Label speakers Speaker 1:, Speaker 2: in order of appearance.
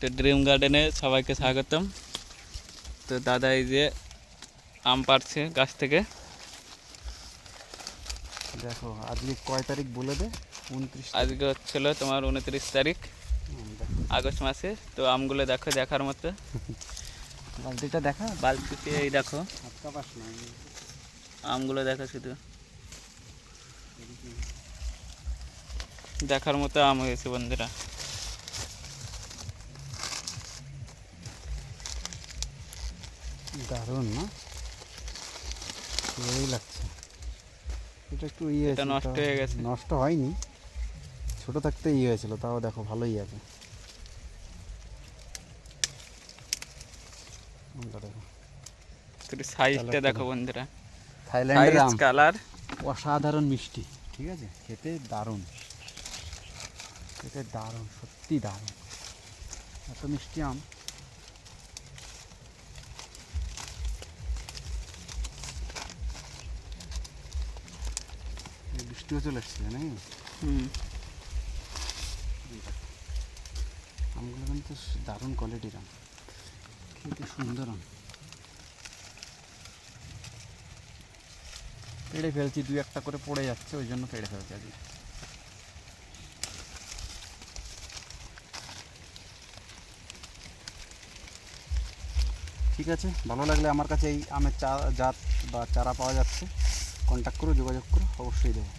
Speaker 1: তো ড্রিম গার্ডেনে সবাইকে স্বাগতম। তো দাদা এই যে আম পাড়ছে গাছ থেকে।
Speaker 2: দেখো আজকে কয় তারিখ বলে দে? উনত্রিশ
Speaker 1: আজকে হচ্ছিল তোমার উনত্রিশ তারিখ আগস্ট মাসে। তো আমগুলো দেখো দেখার মতো।
Speaker 2: বালতিটা দেখা?
Speaker 1: বালতিতে এই দেখো। আমগুলো দেখো শুধু। দেখার মতো আম হয়েছে বন্ধুরা।
Speaker 2: দারুণ না? ভালোই লাগছে। এটা একটু ইয়ে
Speaker 1: এটা নষ্ট হয়ে গেছে।
Speaker 2: নষ্ট হয়নি। ছোট থাকতে ইয়ে হয়েছিল তাও দেখো ভালোই আছে।
Speaker 1: সাইজটা দেখো।
Speaker 2: দেখো।
Speaker 1: বন্ধুরা।
Speaker 2: থাইল্যান্ডের আম।
Speaker 1: কালার
Speaker 2: অসাধারণ মিষ্টি ঠিক আছে? খেতে দারুণ। খেতে দারুণ সত্যি দারুণ। এত মিষ্টি আম। বৃষ্টিও চলে এসছে নাকি আমগুলো কিন্তু দারুণ কোয়ালিটির আম। খেতে সুন্দর আম। পেড়ে ফেলছি দুই একটা করে পড়ে যাচ্ছে ওই জন্য পেড়ে ফেলছি আজকে। ঠিক আছে ভালো লাগলে আমার কাছে এই আমের চা জাত বা চারা পাওয়া যাচ্ছে। কন্ট্যাক্ট করো যোগাযোগ করো অবশ্যই দেবো।